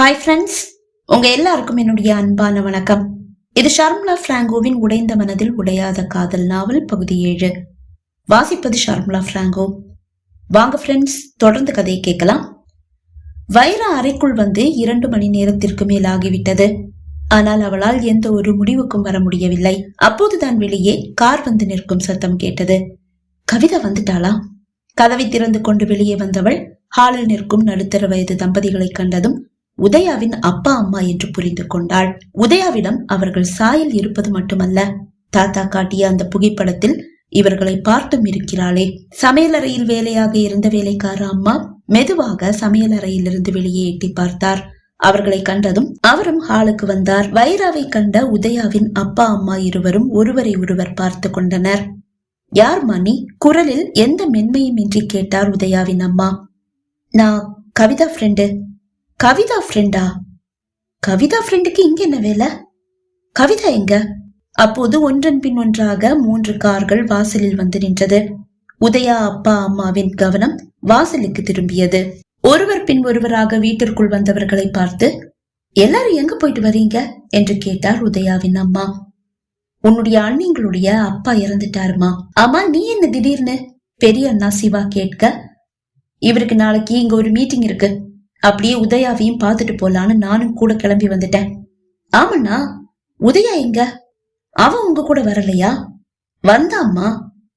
Hi friends உங்க எல்லாருக்கும் என்னுடைய அன்பான வணக்கம். இது ஷர்மிளா பிராங்கோவின் உடைந்த மனதில் உடையாத காதல் நாவல் பகுதி ஏழு. வாசிப்பது ஷர்மிளா பிராங்கோ. வாங்க ஃப்ரெண்ட்ஸ் தொடர்ந்து கதையை கேட்கலாம். வைர அறைக்குள் வந்து இரண்டு மணி நேரத்திற்கு மேல் ஆகிவிட்டது. ஆனால் அவளால் எந்த ஒரு முடிவுக்கும் வர முடியவில்லை. அப்போதுதான் வெளியே கார் வந்து நிற்கும் சத்தம் கேட்டது. கவிதா வந்துட்டாளா? கதவை திறந்து கொண்டு வெளியே வந்தவள் ஹாலில் நிற்கும் நடுத்தர வயது தம்பதிகளை கண்டதும் உதயாவின் அப்பா அம்மா என்று புரிந்து கொண்டாள். உதயாவிடம் அவர்கள் சாயல் இருப்பது மட்டுமல்ல. தாத்தா காட்டிய அந்த புகைப்படத்தில் இவர்களை பார்த்தும் இருக்கிறாளே. சமையலறையில் வேலையாக இருந்த வேலைக்கார அம்மா மெதுவாக சமையலறையிலிருந்து வெளியே எட்டி பார்த்தார். அவர்களை கண்டதும் அவரும் ஹாலுக்கு வந்தார். வைராவை கண்ட உதயாவின் அப்பா அம்மா இருவரும் ஒருவரை ஒருவர் பார்த்து கொண்டனர். யார் மணி? குரலில் எந்த மென்மையும் இன்றி கேட்டார் உதயாவின் அம்மா. நான் கவிதா ஃப்ரெண்டு கவிதா ஃப்ரெண்டா கவிதா ஃப்ரெண்டுக்கு இங்க என்ன வேலை? கவிதா எங்க? அப்போது ஒன்றன் பின் ஒன்றாக மூன்று கார்கள் வாசலில் வந்து நின்றது. உதயா அப்பா அம்மாவின் கவனம் வாசலுக்கு திரும்பியது. ஒருவர் பின் ஒருவராக வீட்டிற்குள் வந்தவர்களை பார்த்து எல்லாரும் எங்க போயிட்டு வரீங்க? என்று கேட்டார் உதயாவின் அம்மா. உன்னுடைய அண்ணிங்களுடைய அப்பா இறந்துட்டாருமா? ஆமா நீ என்ன திடீர்னு? பெரிய அண்ணா சிவா கேட்க இவருக்கு நாளைக்கு இங்க ஒரு மீட்டிங் இருக்கு. அப்படியே உதயாவையும் பார்த்துட்டு போலான்னு நானும் கூட கிளம்பி வந்துட்டேன். ஆமண்ணா உதயா எங்க? அவன் உங்க கூட வரலையா? வந்தாம்மா.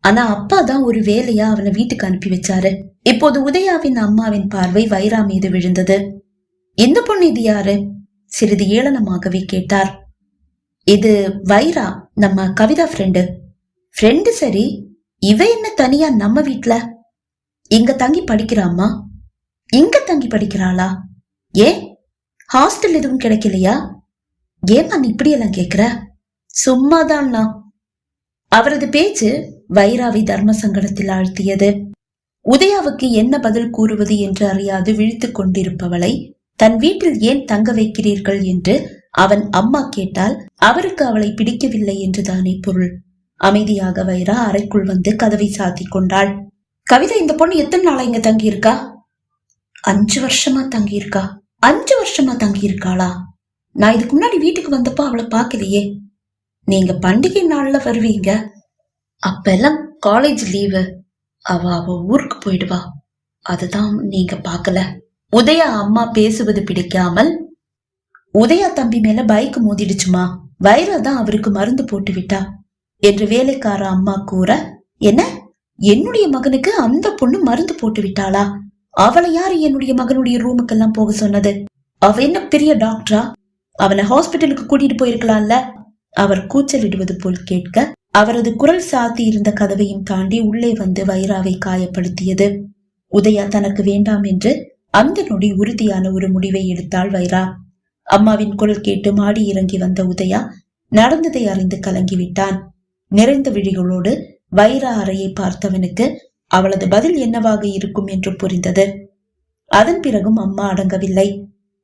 ஆனா அப்பா தான் ஒரு வேலையா அவனை வீட்டுக்கு அனுப்பி வச்சாரு. இப்போது உதயாவின் அம்மாவின் பார்வை வைரா மீது விழுந்தது. இந்த பொண்ணு இது யாரு? சிறிது ஏளனமாகவே கேட்டார். இது வைரா நம்ம கவிதா ஃப்ரெண்டு ஃப்ரெண்டு சரி இவ என்ன தனியா நம்ம வீட்ல? இங்க தங்கி படிக்கிறாமா இங்க தங்கி படிக்கிறாளா? ஏன் ஹாஸ்டல் எதுவும் கிடைக்கலையா? ஏமா நீ இப்படியெல்லாம் கேக்குற? சும்மாதான்னா. அவரது பேச்சு வைராவை தர்ம சங்கடத்தில் ஆழ்த்தியது. உதயாவுக்கு என்ன பதில் கூறுவது என்று அறியாது விழித்துக் கொண்டிருப்பவளை தன் வீட்டில் ஏன் தங்க வைக்கிறீர்கள்? என்று அவன் அம்மா கேட்டால் அவருக்கு அவளை பிடிக்கவில்லை என்றுதானே பொருள். அமைதியாக வைரா அறைக்குள் வந்து கதவை சாத்தி கொண்டாள். கவிதா இந்த பொண்ணு எத்தனை நாளா இங்க தங்கியிருக்கா? அஞ்சு வருஷமா தங்கியிருக்கா? அஞ்சு வருஷமா தங்கியிருக்காளா? நான் இதுக்கு முன்னாடி வீட்டுக்கு வந்தப்போ அவளை பார்க்கலையே. நீங்க பண்டிகை நாள்ல வருவீங்க. அப்பெல்லாம் காலேஜ் லீவு அவ அவ ஊருக்கு போயிடுவா. அதுதான் நீங்க பார்க்கல. உதயா அம்மா பேசுவது பிடிக்காமல் உதயா தம்பி மேல பைக் மோதிடுச்சுமா? வைரா தான் அவருக்கு மருந்து போட்டு விட்டா? என்று வேலைக்கார அம்மா கூற என்ன? என்னுடைய மகனுக்கு அந்த பொண்ணு மருந்து போட்டு விட்டாளா? அவளை யாரு என்னுடைய மகனுடைய ரூமுக்கெல்லாம் போக சொன்னது? அவ என்ன பெரிய டாக்டரா அவனை ஹாஸ்பிட்டலுக்கு கூட்டிட்டு போயிருக்கலாம்ல? அவர் கூச்சலிடுவது போல் கேட்க அவரது குரல் சாத்தி இருந்த கதவையும் தாண்டி உள்ளே வந்து வைராவை காயப்படுத்தியது. உதயா தனக்கு வேண்டாம் என்று அந்த நொடி உறுதியான ஒரு முடிவை எடுத்தாள் வைரா. அம்மாவின் குரல் கேட்டு மாடி இறங்கி வந்த உதயா நடந்ததை அறிந்து கலங்கிவிட்டான். நிறைந்த விழிகளோடு வைரா அறையை பார்த்தவனுக்கு அவளது பதில் என்னவாக இருக்கும் என்று புரிந்தது. அதன் பிறகும் அம்மா அடங்கவில்லை.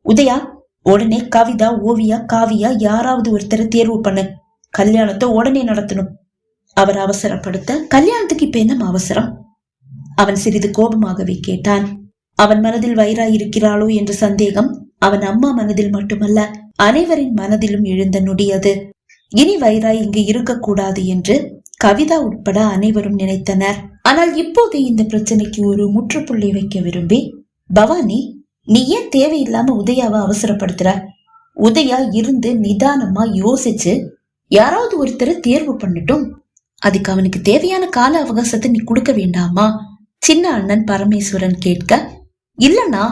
உதயா உடனே கவிதா ஓவியா காவியா யாராவது ஒருத்தரை தேர்வு பண்ணு. கல்யாணத்தை உடனே நடத்தணும். அவர் அவசரப்படுத்த கல்யாணத்துக்கு இப்ப என்ன அவசரம்? அவன் சிறிது கோபமாகவே கேட்டான். அவன் மனதில் வைரா இருக்கிறாளோ என்ற சந்தேகம் அவன் அம்மா மனதில் மட்டுமல்ல அனைவரின் மனதிலும் எழுந்த நொடியது. இனி வைரா இங்கு இருக்கக்கூடாது என்று கவிதா உட்பட அனைவரும் நினைத்தனர். ஆனால் இப்போது இந்த பிரச்சனைக்கு ஒரு முற்றுப்புள்ளி வைக்க விரும்பி பவானி நீ ஏன் தேவையில்லாம உதயாவை அவசரப்படுத்துற? உதயா இருந்து நிதானமா யோசிச்சு யாராவது ஒருத்தரை தேர்வு பண்ணட்டும். அதுக்கு அவனுக்கு தேவையான கால அவகாசத்தை நீ கொடுக்க வேண்டாமா? சின்ன அண்ணன் பரமேஸ்வரன் கேட்க இல்லனா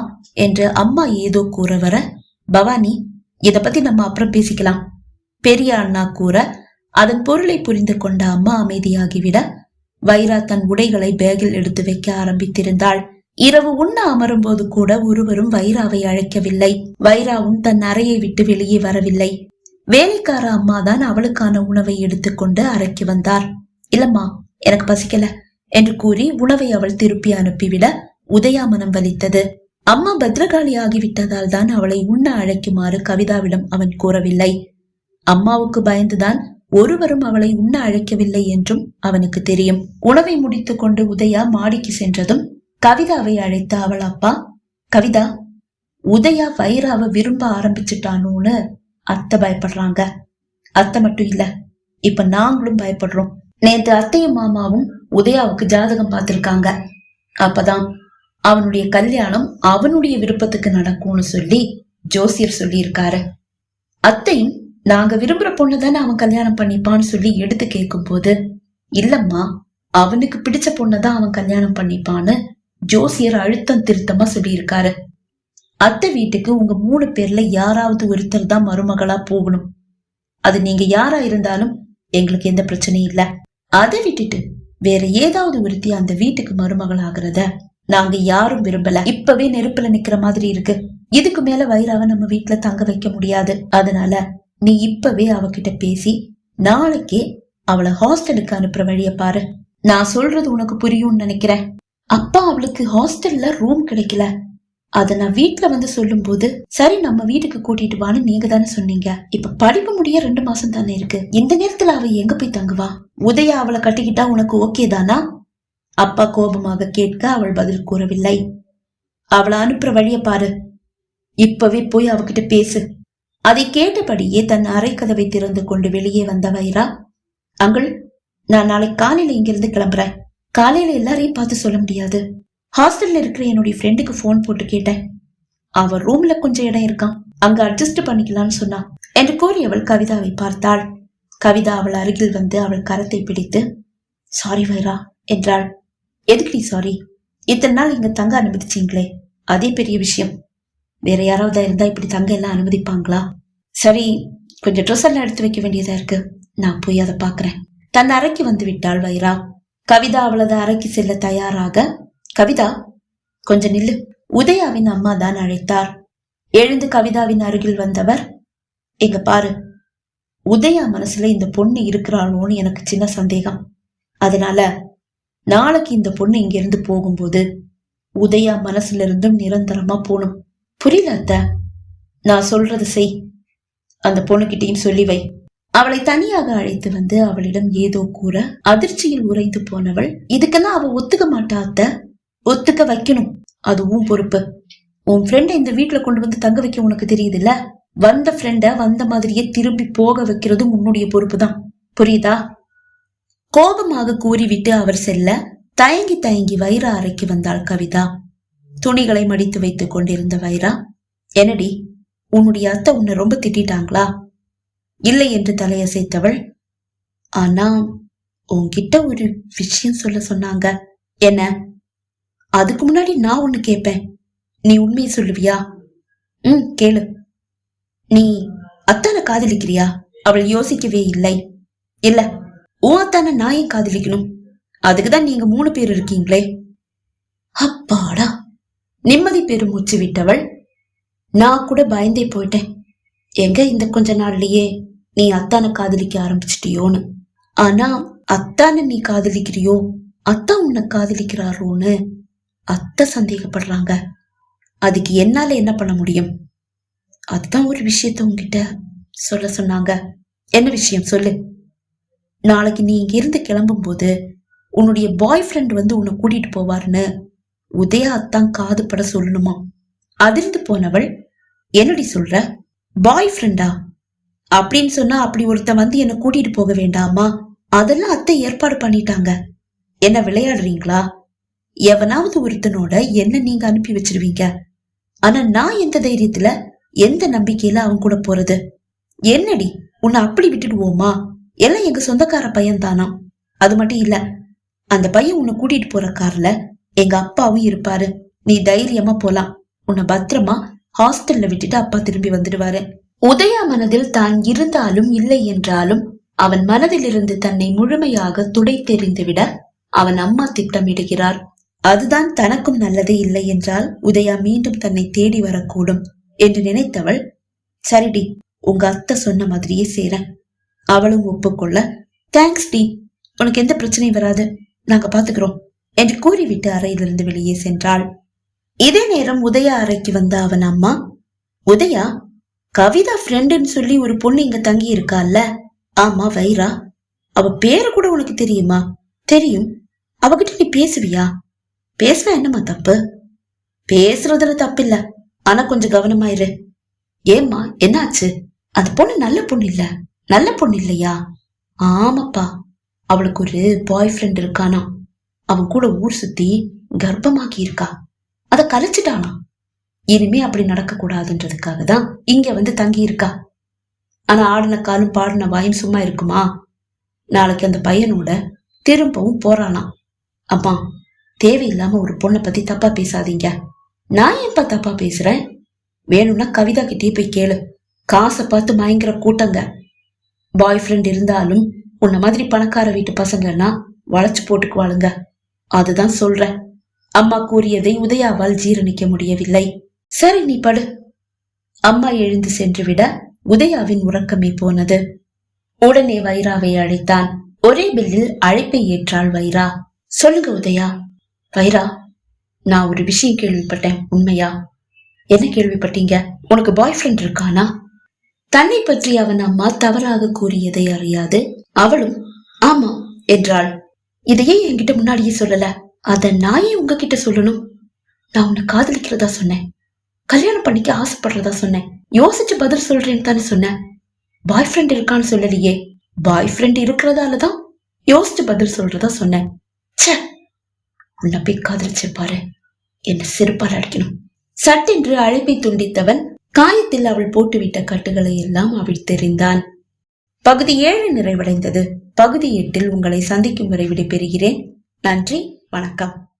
என்று அம்மா ஏதோ கூற வர பவானி இத பத்தி நம்ம அப்புறம் பேசிக்கலாம். பெரிய அண்ணா கூற அதன் பொருளை புரிந்து கொண்ட அம்மா அமைதியாகிவிட வைரா தன் உடைகளை பேகில் எடுத்து வைக்க ஆரம்பித்திருந்தாள். இரவு உண்ண அமரும் போது கூட ஒருவரும் வைராவை அழைக்கவில்லை. வைராவும் தன் அறையை விட்டு வெளியே வரவில்லை. வேலைக்கார அம்மாதான் அவளுக்கான உணவை எடுத்துக்கொண்டு அறைக்கு வந்தார். இல்லம்மா எனக்கு பசிக்கல என்று கூறி உணவை அவள் திருப்பி அனுப்பிவிட உதயா மனம் வலித்தது. அம்மா பத்ரகாளி ஆகிவிட்டதால் தான் அவளை உண்ண அழைக்குமாறு கவிதாவிடம் அவன் கூறவில்லை. அம்மாவுக்கு பயந்துதான் ஒருவரும் அவளை உண்ண அழைக்கவில்லை என்றும் அவனுக்கு தெரியும். உணவை முடித்துக் கொண்டு உதயா மாடிக்கு சென்றதும் கவிதாவை அழைத்த அவள் அப்பா கவிதா உதயா வைராவை விரும்ப ஆரம்பிச்சிட்டானோன்னு அத்தை பயப்படுறாங்க. அத்தை மட்டும் இல்ல இப்ப நாங்களும் பயப்படுறோம். நேத்து அத்தையும் மாமாவும் உதயாவுக்கு ஜாதகம் பார்த்திருக்காங்க. அப்பதான் அவனுடைய கல்யாணம் அவனுடைய விருப்பத்துக்கு நடக்கும்னு சொல்லி ஜோசியர் சொல்லியிருக்காரு. அத்தையும் நாங்க விரும்புற பொண்ணு தானே அவன் கல்யாணம் பண்ணிப்பான்னு சொல்லி எடுத்து கேட்கும் போது இல்லம்மா அவனுக்கு பிடிச்ச பொண்ணதான் அவன் கல்யாணம் பண்ணிப்பான்னு ஜோசியர் அழுத்தம் திருத்தமா சொல்லியிருக்காரு. அத்தை வீட்டுக்கு உங்க மூணு பேர்ல யாராவது ஒருத்தர் தான் மருமகளா போகணும். அது நீங்க யாரா இருந்தாலும் எங்களுக்கு எந்த பிரச்சனையும் இல்ல. அதை விட்டுட்டு வேற ஏதாவது ஒருத்தி அந்த வீட்டுக்கு மருமகள் ஆகுறத நாங்க யாரும் விரும்பல. இப்பவே நெருப்புல நிக்கிற மாதிரி இருக்கு. இதுக்கு மேல வைராவ நம்ம வீட்டுல தங்க வைக்க முடியாது. அதனால நீ இப்பவே அவகிட்ட பேசி நாளைக்கே அவளை ஹாஸ்டலுக்கு அனுப்புற வழிய பாரு. நான் சொல்றது உனக்கு புரியும்னு நினைக்கிறேன். அப்பா அவளுக்கு ஹாஸ்டல்ல ரூம் கிடைக்கல. அத நான் வீட்ல வந்து சொல்லும் போது சரி நம்ம வீட்டுக்கு கூட்டிட்டு வான்னு நீங்க தானே சொன்னீங்க. இப்ப படிப்பு முடிய ரெண்டு மாசம் தானே இருக்கு. இந்த நேரத்துல அவ எங்க போய் தங்குவா? உதயா அவளை கட்டிக்கிட்டா உனக்கு ஓகே தானா? அப்பா கோபமாக கேட்க அவள் பதில் கூறவில்லை. அவளை அனுப்புற வழிய பாரு. இப்பவே போய் அவகிட்ட பேசு. அதை கேட்டபடியே தன் அறை கதவை திறந்து கொண்டு வெளியே வந்த வைரா அங்குள் நான் நாளை காலையில இங்கிருந்து கிளம்புறேன். காலையில எல்லாரையும் பார்த்து சொல்ல முடியாது. ஹாஸ்டல்ல இருக்கிற என்னுடைய ஃப்ரெண்டுக்கு ஃபோன் போட்டு கேட்டேன். அவ ரூம்ல கொஞ்சம் இடம் இருக்கான். அங்க அட்ஜஸ்ட் பண்ணிக்கலாம்னு சொன்னா என்று கூறி அவள் கவிதாவை பார்த்தாள். கவிதா அவள் அருகில் வந்து அவள் கரத்தை பிடித்து சாரி வைரா என்றாள். எதுக்குடி சாரி இத்தனை நாள் இங்க தங்க அனுமதிச்சீங்களே. அதே பெரிய விஷயம். வேற யாராவது இருந்தா இப்படி தங்க எல்லாம் அனுமதிப்பாங்களா? சரி கொஞ்சம் ட்ரெஸ் எல்லாம் எடுத்து வைக்க வேண்டியதா இருக்கு. நான் போய் அதை பாக்குறேன் தன் அறைக்கு வந்து விட்டாள் வைரா. கவிதா அவளது அறைக்கு செல்ல தயாராக கவிதா கொஞ்சம் நில்லு. உதயாவின் அம்மா தான் அழைத்தார். எழுந்து கவிதாவின் அருகில் வந்தவர் எங்க பாரு. உதயா மனசுல இந்த பொண்ணு இருக்கிறாளோன்னு எனக்கு சின்ன சந்தேகம். அதனால நாளைக்கு இந்த பொண்ணு இங்கிருந்து போகும்போது உதயா மனசுல இருந்தும் நிரந்தரமா போகணும். புரியல அத்த. நான் சொல்றது செய். அந்த பொண்ணுகிட்டயும் சொல்லி வை. அவளை தனியாக அழைத்து வந்து அவளிடம் ஏதோ கூற அதிர்ச்சியில் உறைந்து போனவள் இதுக்கெல்லாம் அவ ஒத்துக்க மாட்டா அத்த. ஒத்துக்க வைக்கணும். அது உன் பொறுப்பு. உன் ஃப்ரெண்டை இந்த வீட்டுல கொண்டு வந்து தங்க வைக்க உனக்கு தெரியுதுல்ல? வந்த ஃப்ரெண்ட வந்த மாதிரியே திரும்பி போக வைக்கிறதும் உன்னுடைய பொறுப்பு தான். புரியுதா? கோபமாக கூறிவிட்டு அவர் செல்ல தயங்கி தயங்கி வயிறு அறைக்கு வந்தாள் கவிதா. துணிகளை மடித்து வைத்துக் கொண்டிருந்த வைரா என்னடி உன்னுடைய அத்தை உன்னை ரொம்ப திட்டாங்களா இல்லை என்று தலையசைத்தவள் ஆனா உன்கிட்ட ஒரு விஷயம் சொல்ல சொன்னாங்க. என்ன? அதுக்கு முன்னாடி நான் ஒண்ணு கேட்பேன் நீ உண்மையை சொல்லுவியா? ம் கேளு. நீ அத்தான காதலிக்கிறியா? அவள் யோசிக்கவே இல்லை. இல்ல உன் அத்தான நான் ஏன் காதலிக்கணும்? அதுக்குதான் நீங்க மூணு பேர் இருக்கீங்களே. அப்பாடா. நிம்மதி பெருமூச்சு விட்டவள். நான் கூட பயந்தே போயிட்டேன். எங்க இந்த கொஞ்ச நாள்லயே நீ அத்தானை காதலிக்க ஆரம்பிச்சிட்டியோன்னு. ஆனா அத்தானை நீ காதலிக்கிறியோ? அத்தா உன்னை காதலிக்கிறாரோன்னு அத்தை சந்தேகப்படுறாங்க. அதுக்கு என்னால என்ன பண்ண முடியும்? அதுதான் ஒரு விஷயத்த உங்ககிட்ட சொல்ல சொன்னாங்க. என்ன விஷயம் சொல்லு? நாளைக்கு நீ இங்க இருந்து கிளம்பும் போது உன்னுடைய பாய் ஃப்ரெண்ட் வந்து உன்னை கூட்டிட்டு போவாருன்னு உதயா அத்தான் காது பட சொல்லணுமா? அதிர்ந்து போனவள் என்னடி சொல்ற? பாய் ஃப்ரெண்டா அப்படின்னு சொன்னா அப்படி ஒருத்தன் வந்து என்ன கூட்டிட்டு போக வேண்டாமா? அதெல்லாம் அத்தை ஏற்பாடு பண்ணிட்டாங்க. என்ன விளையாடுறீங்களா? எவனாவது ஒருத்தனோட என்ன நீங்க அனுப்பி வச்சிருவீங்க? ஆனா நான் எந்த தைரியத்துல எந்த நம்பிக்கையில அவன் கூட போறது? என்னடி உன்னை அப்படி விட்டுடுவோமா? எல்லாம் எங்க சொந்தக்கார பையன் தானா அது மட்டும் இல்ல அந்த பையன் உன்னை கூட்டிட்டு போற கார்ல எங்க அப்பாவும் இருப்பாரு. நீ தைரியமா போலாம். உன்னை பத்திரமா ஹாஸ்டல்ல விட்டுட்டு அப்பா திரும்பி வந்துடுவாரு. உதயா மனதில் தான் இருந்தாலும் இல்லை என்றாலும் அவன் மனதிலிருந்து தன்னை முழுமையாக துடை தெரிந்துவிட அவன் அம்மா திட்டமிடுகிறார். அதுதான் தனக்கும் நல்லது இல்லை என்றால் உதயா மீண்டும் தன்னை தேடி வரக்கூடும் என்று நினைத்தவள் சரிடி உங்க அத்தை சொன்ன மாதிரியே சேரேன் அவளும் ஒப்புக்கொள்ள தேங்க்ஸ் டி. உனக்கு எந்த பிரச்சனையும் வராது. நாங்க பாத்துக்கிறோம். என்று கூறிவிட்டு அறையிலிருந்து வெளியே சென்றாள். இதே நேரம் உதயா அறைக்கு வந்த அவன் அம்மா உதயா கவிதா ஃப்ரெண்டுன்னு சொல்லி ஒரு பொண்ணு இங்க தங்கி இருக்கால்ல ஆமா வைரா. அவ பேரு கூட உனக்கு தெரியுமா? தெரியும். அவகிட்ட நீ பேசுவியா? பேசுனா என்னம்மா தப்பு? பேசுறதுல தப்பில்ல. ஆனா கொஞ்சம் கவனமாயிரு ஏம்மா என்னாச்சு? அந்த பொண்ணு நல்ல பொண்ணு இல்ல. நல்ல பொண்ணு இல்லையா? ஆமாப்பா. அவளுக்கு ஒரு பாய் ஃப்ரெண்ட் இருக்கானா அவன் கூட ஊர் சுத்தி கர்ப்பமாக்கி இருக்கா? அத கலைச்சிட்டானா? இனிமே அப்படி நடக்க கூடாதுன்றதுக்காக தான் இங்க வந்து தங்கி இருக்கா? ஆனா ஆடின காலும் பாடின வாயும் சும்மா இருக்குமா? நாளைக்கு அந்த பையனோட திரும்பவும் போறானா? அம்மா தேவையில்லாம ஒரு பொண்ணை பத்தி தப்பா பேசாதீங்க. நான் ஏன்பா தப்பா பேசுறேன்? வேணும்னா கவிதா கிட்டே போய் கேளு. காசை பார்த்து மயங்கிற கூட்டங்க. பாய் ஃப்ரெண்ட் இருந்தாலும் உன்ன மாதிரி பணக்கார வீட்டு பசங்கன்னா வளைச்சு போட்டுக்குவாளுங்க. அதுதான் சொல்றேன். அம்மா கூறியதை உதயாவால் ஜீரணிக்க முடியவில்லை. சரி நீ படு. அம்மா எழுந்து சென்று விட உதயாவின் உறக்கமே போனது. உடனே வைராவை அழைத்தான். ஒரே பில்லில் அழைப்பை ஏற்றாள் வைரா. சொல்லுங்க உதயா. வைரா நான் ஒரு விஷயம் கேள்விப்பட்டேன் உண்மையா? என்ன கேள்விப்பட்டீங்க? உனக்கு பாய் ஃப்ரெண்ட் இருக்கானா? தன்னை பற்றி அவன் அம்மா தவறாக கூறியதை அறியாது. அவளும் ஆமா என்றாள். இதையே என்கிட்ட முன்னாடியே சொல்லல. அத நாயே உங்ககிட்ட சொல்லணும். நான் உன்னை காதலிக்கிறதா சொன்னேன். கல்யாணம் பண்ணிக்க ஆசைப்படுறதா சொன்னேன். யோசிச்சு பதில் சொல்றேன்னு தானே சொன்னேன். பாய் ஃப்ரெண்ட் இருக்கான்னு சொல்லலையே. பாய் ஃப்ரெண்ட் இருக்கிறதால தான் யோசிச்சு பதில் சொல்றதா சொன்னேன். ச்சே உன்னை போய் காதலிச்சு பாரு. என்ன செருப்பால் அடிக்கணும். சட்டென்று அழைப்பை துண்டித்தவன் காயத்தில் அவள் போட்டுவிட்ட கட்டுகளை எல்லாம் அவிழ்த்தெறிந்தான் பகுதி ஏழு நிறைவடைந்தது. பகுதி எட்டில் உங்களை சந்திக்கும் வரை விடைபெறுகிறேன். நன்றி வணக்கம்.